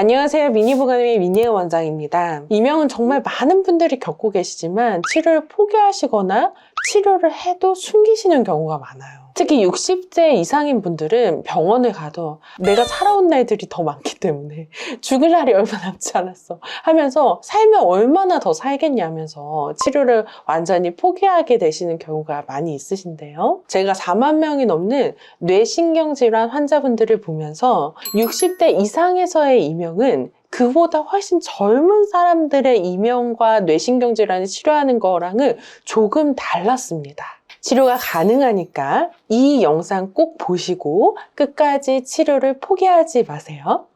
안녕하세요. 미니보감의 미니의 원장입니다. 이명은 정말 많은 분들이 겪고 계시지만 치료를 포기하시거나 치료를 해도 숨기시는 경우가 많아요. 특히 60세 이상인 분들은 병원에 가도 내가 살아온 날들이 더 많기 때문에 죽을 날이 얼마 남지 않았어 하면서 살면 얼마나 더 살겠냐면서 치료를 완전히 포기하게 되시는 경우가 많이 있으신데요. 제가 4만 명이 넘는 뇌신경질환 환자분들을 보면서 60대 이상에서의 이명은 그보다 훨씬 젊은 사람들의 이명과 뇌신경 질환을 치료하는 거랑은 조금 달랐습니다. 치료가 가능하니까 이 영상 꼭 보시고 끝까지 치료를 포기하지 마세요.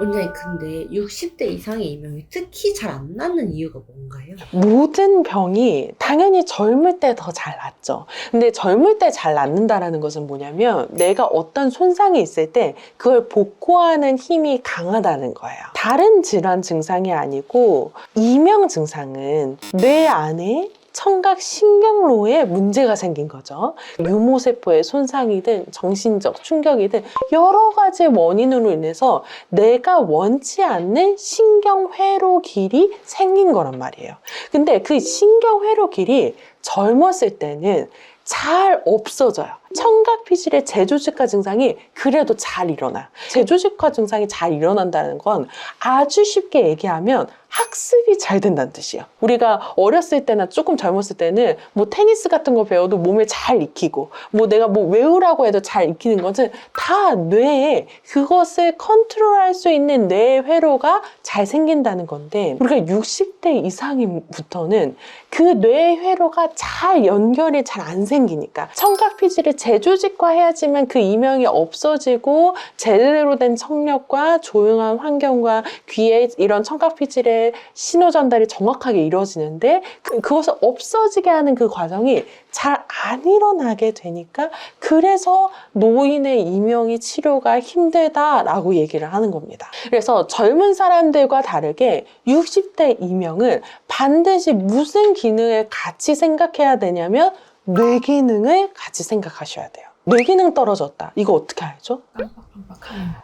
원장님 근데 60대 이상의 이명이 특히 잘 안 낫는 이유가 뭔가요? 모든 병이 당연히 젊을 때 더 잘 낫죠. 근데 젊을 때 잘 낫는다라는 것은 뭐냐면 내가 어떤 손상이 있을 때 그걸 복구하는 힘이 강하다는 거예요. 다른 질환 증상이 아니고 이명 증상은 뇌 안에 청각 신경로에 문제가 생긴 거죠. 유모세포의 손상이든 정신적 충격이든 여러 가지 원인으로 인해서 내가 원치 않는 신경회로 길이 생긴 거란 말이에요. 근데 그 신경회로 길이 젊었을 때는 잘 없어져요. 청각 피질의 재조직화 증상이 그래도 잘 일어나. 재조직화 증상이 잘 일어난다는 건 아주 쉽게 얘기하면 학습이 잘 된다는 뜻이에요. 우리가 어렸을 때나 조금 젊었을 때는 뭐 테니스 같은 거 배워도 몸에 잘 익히고 뭐 내가 뭐 외우라고 해도 잘 익히는 것은 다 뇌에 그것을 컨트롤할 수 있는 뇌 회로가 잘 생긴다는 건데 우리가 60대 이상부터는 그뇌 회로가 잘 연결이 잘 안 생기니까. 청각 피질을 재조직화 해야지만 그 이명이 없어지고 제대로 된 청력과 조용한 환경과 귀에 이런 청각 피질의 신호 전달이 정확하게 이루어지는데 그, 그것을 없어지게 하는 그 과정이 잘 안 일어나게 되니까 그래서 노인의 이명이 치료가 힘들다라고 얘기를 하는 겁니다. 그래서 젊은 사람들과 다르게 60대 이명은 반드시 무슨 기능을 같이 생각해야 되냐면 뇌 기능을 같이 생각하셔야 돼요. 뇌 기능 떨어졌다. 이거 어떻게 알죠?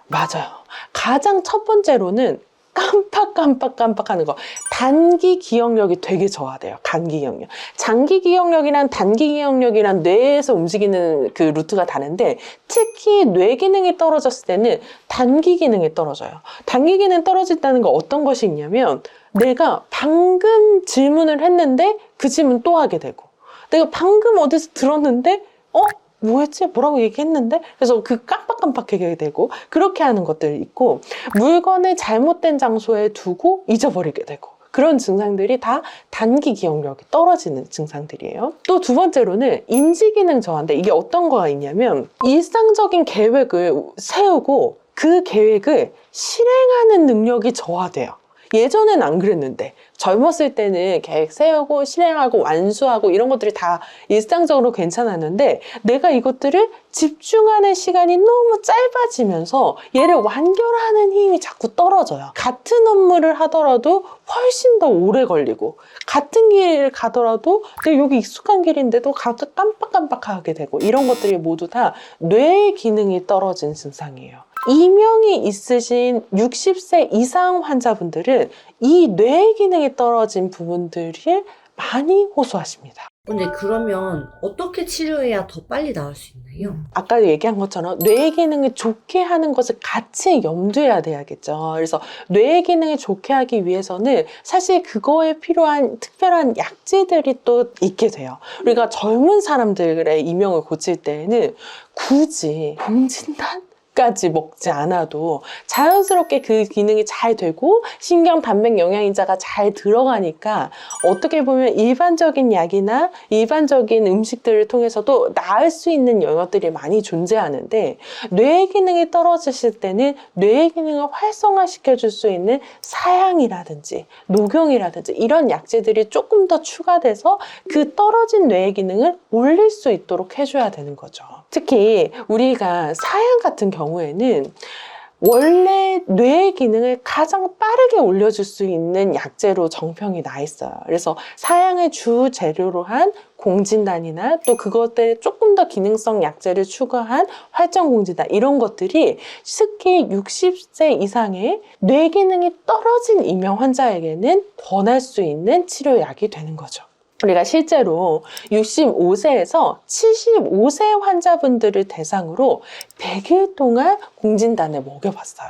맞아요. 가장 첫 번째로는 깜빡깜빡깜빡 하는 거. 단기 기억력이 되게 저하돼요. 단기 기억력. 장기 기억력이랑 단기 기억력이랑 뇌에서 움직이는 그 루트가 다른데 특히 뇌 기능이 떨어졌을 때는 단기 기능이 떨어져요. 단기 기능 떨어진다는 거 어떤 것이 있냐면 내가 방금 질문을 했는데 그 질문 또 하게 되고 내가 방금 어디서 들었는데 어? 뭐였지? 뭐라고 얘기했는데? 그래서 그 깜빡깜빡하게 되고 그렇게 하는 것들이 있고 물건을 잘못된 장소에 두고 잊어버리게 되고 그런 증상들이 다 단기 기억력이 떨어지는 증상들이에요. 또 두 번째로는 인지 기능 저하인데 이게 어떤 거가 있냐면 일상적인 계획을 세우고 그 계획을 실행하는 능력이 저하돼요. 예전엔 안 그랬는데 젊었을 때는 계획 세우고 실행하고 완수하고 이런 것들이 다 일상적으로 괜찮았는데 내가 이것들을 집중하는 시간이 너무 짧아지면서 얘를 완결하는 힘이 자꾸 떨어져요. 같은 업무를 하더라도 훨씬 더 오래 걸리고 같은 길을 가더라도 내가 여기 익숙한 길인데도 가끔 깜빡깜빡하게 되고 이런 것들이 모두 다 뇌의 기능이 떨어진 증상이에요. 이명이 있으신 60세 이상 환자분들은 이 뇌 기능이 떨어진 부분들을 많이 호소하십니다. 근데 그러면 어떻게 치료해야 더 빨리 나을 수 있나요? 아까 얘기한 것처럼 뇌 기능을 좋게 하는 것을 같이 염두해야 돼야겠죠. 그래서 뇌 기능을 좋게 하기 위해서는 사실 그거에 필요한 특별한 약제들이 또 있게 돼요. 우리가 젊은 사람들의 이명을 고칠 때에는 굳이 공진단? 까지 먹지 않아도 자연스럽게 그 기능이 잘 되고 신경 단백 영양인자가 잘 들어가니까 어떻게 보면 일반적인 약이나 일반적인 음식들을 통해서도 나을 수 있는 영역들이 많이 존재하는데 뇌 기능이 떨어지실 때는 뇌 기능을 활성화시켜 줄 수 있는 사양이라든지 녹용이라든지 이런 약재들이 조금 더 추가돼서 그 떨어진 뇌 기능을 올릴 수 있도록 해줘야 되는 거죠. 특히 우리가 사양 같은 경우 에는 원래 뇌의 기능을 가장 빠르게 올려줄 수 있는 약재로 정평이 나 있어요. 그래서 사양의 주 재료로 한 공진단이나 또 그것들에 조금 더 기능성 약재를 추가한 활성공진단 이런 것들이 특히 60세 이상의 뇌 기능이 떨어진 이명 환자에게는 권할 수 있는 치료약이 되는 거죠. 우리가 실제로 65세에서 75세 환자분들을 대상으로 100일 동안 공진단을 먹여봤어요.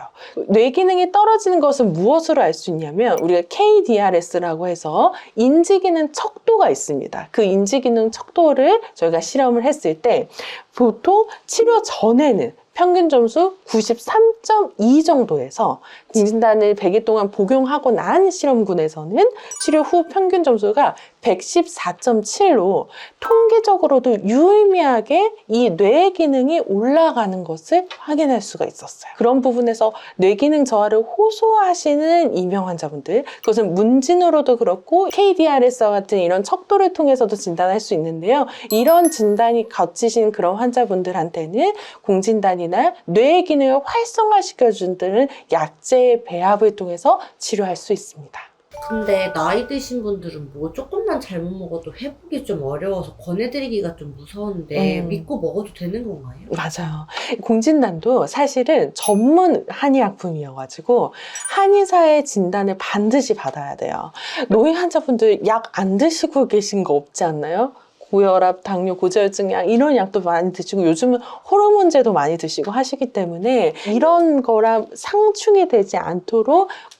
뇌 기능이 떨어지는 것은 무엇으로 알 수 있냐면 우리가 KDRS라고 해서 인지기능 척도가 있습니다. 그 인지기능 척도를 저희가 실험을 했을 때 보통 치료 전에는 평균 점수 93.2 정도에서 공진단을 100일 동안 복용하고 난 실험군에서는 치료 후 평균 점수가 114.7로 통계적으로도 유의미하게 이뇌 기능이 올라가는 것을 확인할 수가 있었어요. 그런 부분에서 뇌 기능 저하를 호소하시는 이명 환자분들, 그것은 문진으로도 그렇고 KDRS와 같은 이런 척도를 통해서도 진단할 수 있는데요. 이런 진단이 거치신 그런 환자분들한테는 공진단이나 뇌 기능을 활성화시켜주는 약제의 배합을 통해서 치료할 수 있습니다. 근데 나이 드신 분들은 뭐 조금만 잘못 먹어도 회복이 좀 어려워서 권해드리기가 좀 무서운데 음. 믿고 먹어도 되는 건가요? 맞아요. 공진단도 사실은 전문 한의약품이어가지고 한의사의 진단을 반드시 받아야 돼요. 노인 환자분들 약 안 드시고 계신 거 없지 않나요? 고혈압, 당뇨, 고지혈증 약 이런 약도 많이 드시고 요즘은 호르몬제도 많이 드시고 하시기 때문에 이런 거랑 상충이 되지 않도록 꼭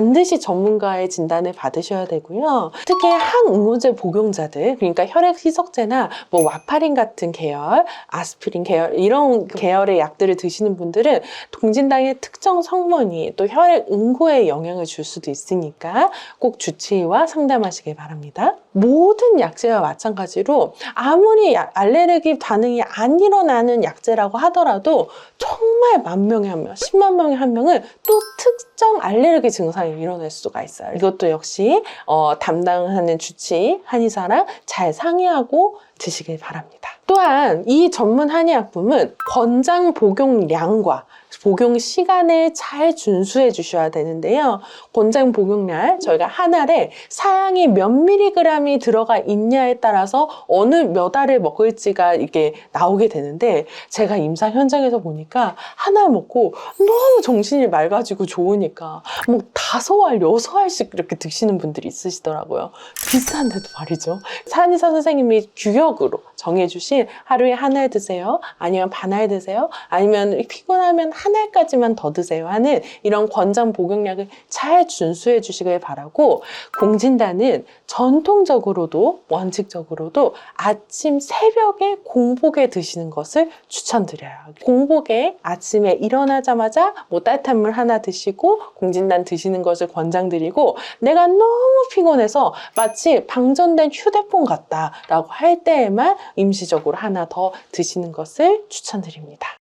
반드시 전문가의 진단을 받으셔야 되고요. 특히 항응고제 복용자들, 그러니까 혈액 희석제나 뭐 와파린 같은 계열, 아스피린 계열 이런 계열의 약들을 드시는 분들은 동진당의 특정 성분이 또 혈액 응고에 영향을 줄 수도 있으니까 꼭 주치의와 상담하시길 바랍니다. 모든 약제와 마찬가지로 아무리 약- 알레르기 반응이 안 일어나는 약제라고 하더라도 정말 만 명에 한 명, 10만 명에 한 명은 또 특정 알레르기 증상이 일어날 수가 있어요. 이것도 역시 어, 담당하는 주치의 한의사랑 잘 상의하고 드시길 바랍니다. 또한 이 전문 한의약품은 권장 복용량과 복용 시간을 잘 준수해 주셔야 되는데요. 권장 복용량 저희가 한 알에 사양이 몇 밀리그램이 들어가 있냐에 따라서 어느 몇 알을 먹을지가 이게 나오게 되는데 제가 임상 현장에서 보니까 한 알 먹고 너무 정신이 맑아지고 좋으니까 뭐 다섯 알, 여섯 알씩 이렇게 드시는 분들이 있으시더라고요. 비싼데도 말이죠. 산의사 선생님이 규격 으로 정해주신 하루에 한 알 드세요. 아니면 반 알 드세요. 아니면 피곤하면 한 알까지만 더 드세요. 하는 이런 권장 복용량을 잘 준수해 주시길 바라고 공진단은 전통적으로도 원칙적으로도 아침 새벽에 공복에 드시는 것을 추천드려요. 공복에 아침에 일어나자마자 뭐 따뜻한 물 하나 드시고 공진단 드시는 것을 권장드리고 내가 너무 피곤해서 마치 방전된 휴대폰 같다라고 할때 에만 임시적으로 하나 더 드시는 것을 추천드립니다.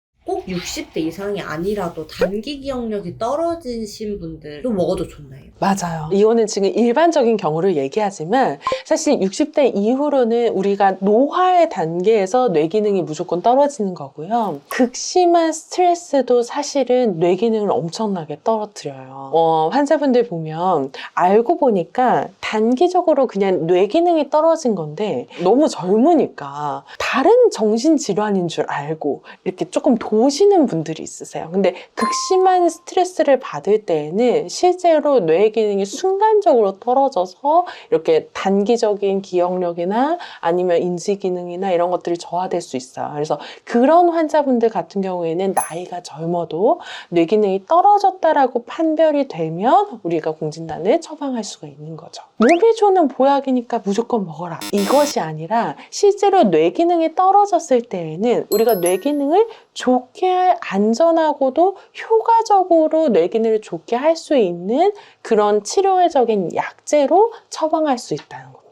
꼭 60대 이상이 아니라도 단기 기억력이 떨어지신 분들도 먹어도 좋나요? 맞아요. 이거는 지금 일반적인 경우를 얘기하지만 사실 60대 이후로는 우리가 노화의 단계에서 뇌 기능이 무조건 떨어지는 거고요. 극심한 스트레스도 사실은 뇌 기능을 엄청나게 떨어뜨려요. 어, 환자분들 보면 알고 보니까 단기적으로 그냥 뇌 기능이 떨어진 건데 너무 젊으니까 다른 정신 질환인 줄 알고 이렇게 조금 도시 는 분들이 있으세요. 근데 극심한 스트레스를 받을 때에는 실제로 뇌 기능이 순간적으로 떨어져서 이렇게 단기적인 기억력이나 아니면 인지 기능이나 이런 것들이 저하될 수 있어요. 그래서 그런 환자분들 같은 경우에는 나이가 젊어도 뇌 기능이 떨어졌다라고 판별이 되면 우리가 공진단을 처방할 수가 있는 거죠. 몸에 좋은 보약이니까 무조건 먹어라. 이것이 아니라 실제로 뇌 기능이 떨어졌을 때에는 우리가 뇌 기능을 좋게 안전하고도 효과적으로 뇌 기능을 좋게 할 수 있는 그런 치료적인 약제로 처방할 수 있다는 겁니다.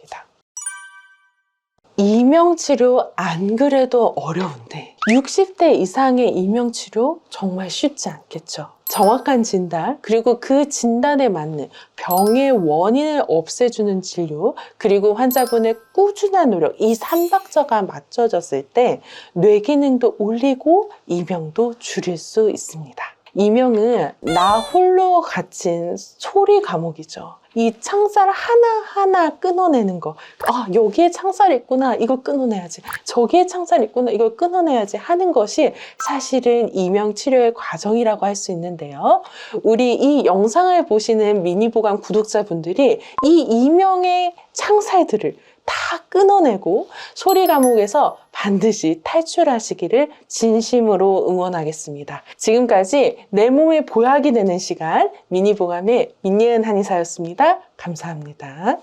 이명치료 안 그래도 어려운데 60대 이상의 이명치료 정말 쉽지 않겠죠. 정확한 진단, 그리고 그 진단에 맞는 병의 원인을 없애주는 진료, 그리고 환자분의 꾸준한 노력, 이 삼박자가 맞춰졌을 때 뇌 기능도 올리고 이명도 줄일 수 있습니다. 이명은 나 홀로 갇힌 소리 감옥이죠. 이 창살 하나하나 끊어내는 거. 아, 여기에 창살 있구나. 이거 끊어내야지. 저기에 창살 있구나. 이걸 끊어내야지 하는 것이 사실은 이명 치료의 과정이라고 할 수 있는데요. 우리 이 영상을 보시는 미니보감 구독자분들이 이 이명의 창살들을 다 끊어내고 소리 감옥에서 반드시 탈출하시기를 진심으로 응원하겠습니다. 지금까지 내 몸에 보약이 되는 시간 미니보감의 민예은 한의사였습니다. 감사합니다.